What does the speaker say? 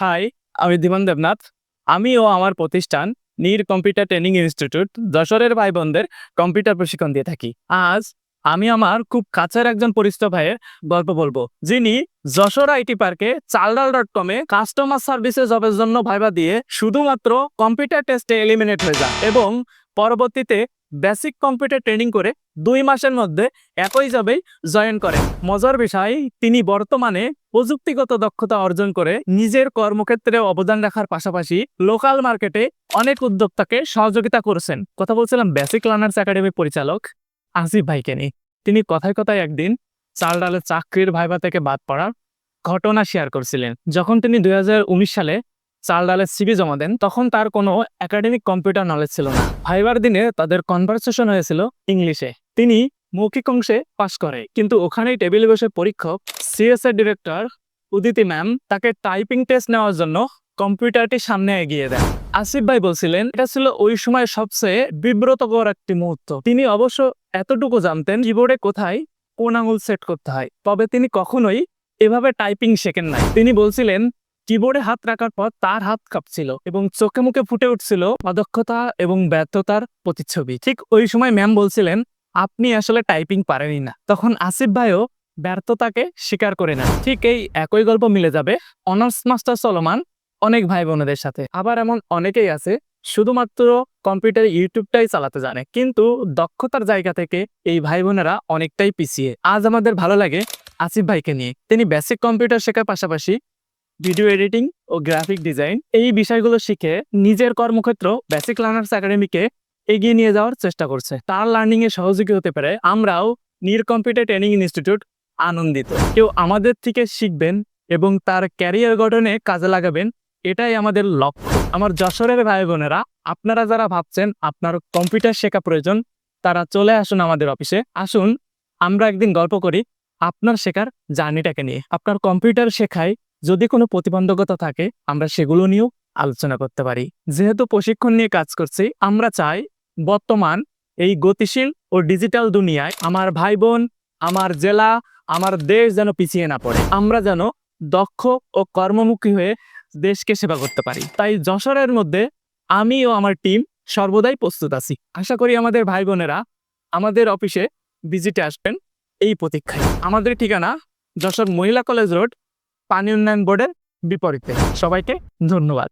High আমি দিমান দেবনাথ। আমি ও আমার প্রতিষ্ঠান নীর কম্পিউটার ট্রেনিং ইনস্টিটিউট যশোরের ভাই বোনদের কম্পিউটার প্রশিক্ষণ দিয়ে থাকি। আজ আমি আমার খুব কাছের একজন পরিচিত ভাইয়ের গল্প বলব, যিনি যশোর আইটি পার্কে চালডাল ডট কমে কাস্টমার সার্ভিসে জবের জন্য ভাইবা দিয়ে শুধুমাত্র কম্পিউটার টেস্টে এলিমিনেট হয়ে যান এবং পরবর্তীতে বেসিক কম্পিউটার ট্রেনিং করে দুই মাসের মধ্যে একই জবেই জয়েন করেন মজার বিষয়, তিনি বর্তমানে প্রযুক্তিগত দক্ষতা অর্জন করে নিজের কর্মক্ষেত্রে অবদান রাখার পাশাপাশি লোকাল মার্কেটে অনেক উদ্যোক্তাকে সহযোগিতা করেছেন। কথা বলছিলাম বেসিক লার্নার্স একাডেমির পরিচালক আসিফ ভাইকে নিয়ে। তিনি কথায় কথায় একদিন চাল ডালের চাকরির ভাইবা থেকে বাদ পড়ার ঘটনা শেয়ার করছিলেন। যখন তিনি দুই হাজার উনিশ সালে চাল ডালের সিবি জমা দেন, তখন তার কোনো একাডেমিক কম্পিউটার নলেজ ছিল না। ভাইবার দিনে তাদের কনভারসেশন হয়েছিল ইংলিশে তিনি মৌখিক অংশে পাশ করে, কিন্তু ওখানেই টেবিলে বসে পরীক্ষক সিএসএ ডিরেক্টর উদিতি ম্যাম তাকে টাইপিং টেস্ট নেওয়ার জন্য কম্পিউটারটি সামনে এগিয়ে দেন। আসিফ ভাই বলছিলেন, এটা ছিল ওই সময় সবচেয়ে বিব্রতকর একটি মুহূর্ত। তিনি অবশ্য এতটুকু জানতেন কিবোর্ডে কোথায় কোন আঙুল সেট করতে হয়। তবে তিনি কখনোই এভাবে টাইপিং শেখেন নাই। তিনি বলছিলেন কিবোর্ডে হাত রাখার পর তার হাত কাঁপছিল এবং চোখে মুখে ফুটে উঠছিল অদক্ষতা এবং ব্যর্থতার প্রতিচ্ছবি। ঠিক ওই সময় ম্যাম বলছিলেন, আপনি আসলে টাইপিং পারেনই না। তখন আসিফ ভাইও ব্যর্থতাকে স্বীকার করে না ঠিক এই একই গল্প মিলে যাবে অনার্স মাস্টার চলমান অনেক ভাই বোনেদের সাথে। আবার এমন অনেকেই আছে, শুধুমাত্র কম্পিউটার ইউটিউবটাই চালাতে জানে। কিন্তু দক্ষতার জায়গা থেকে এই ভাই বোনেরা অনেকটাই পিছিয়ে। আজ আমাদের ভালো লাগে আসিফ ভাইকে নিয়ে। তিনি বেসিক কম্পিউটার শেখার পাশাপাশি ভিডিও এডিটিং ও গ্রাফিক ডিজাইন এই বিষয়গুলো শিখে নিজের কর্মক্ষেত্র বেসিক লার্নার্স একাডেমিকে এগিয়ে নিয়ে যাওয়ার চেষ্টা করছে। তার লার্নিং এ সহযোগী হতে পারে আমরাও নির কম্পিউটার ট্রেনিং ইনস্টিটিউট আনন্দিত। কেউ আমাদের থেকে শিখবেন এবং তার ক্যারিয়ার গঠনে কাজে লাগাবেন, এটাই আমাদের লক্ষ্য। আমার যশোরের ভাই বোনেরা আপনারা যারা ভাবছেন আপনার কম্পিউটার শেখা প্রয়োজন, তারা চলে আসুন আমাদের অফিসে আসুন, আমরা একদিন গল্প করি আপনার শেখার জার্নিটাকে নিয়ে। আপনার কম্পিউটার শেখায় যদি কোনো প্রতিবন্ধকতা থাকে, আমরা সেগুলো নিয়েও আলোচনা করতে পারি। যেহেতু প্রশিক্ষণ নিয়ে কাজ করছি, আমরা চাই বর্তমান এই গতিশীল ও ডিজিটাল দুনিয়ায় আমার ভাই বোন আমার জেলা, আমার দেশ যেন পিছিয়ে না পড়ে। আমরা যেন দক্ষ ও কর্মমুখী হয়ে দেশকে সেবা করতে পারি। তাই যশোরের মধ্যে আমি ও আমার টিম সর্বদাই প্রস্তুত আছি। আশা করি আমাদের ভাই বোনেরা আমাদের অফিসে ভিজিটে আসবেন এই প্রতীক্ষায়। আমাদের ঠিকানা যশোর মহিলা কলেজ রোড পানি উন্নয়ন বোর্ডের বিপরীতে। সবাইকে ধন্যবাদ।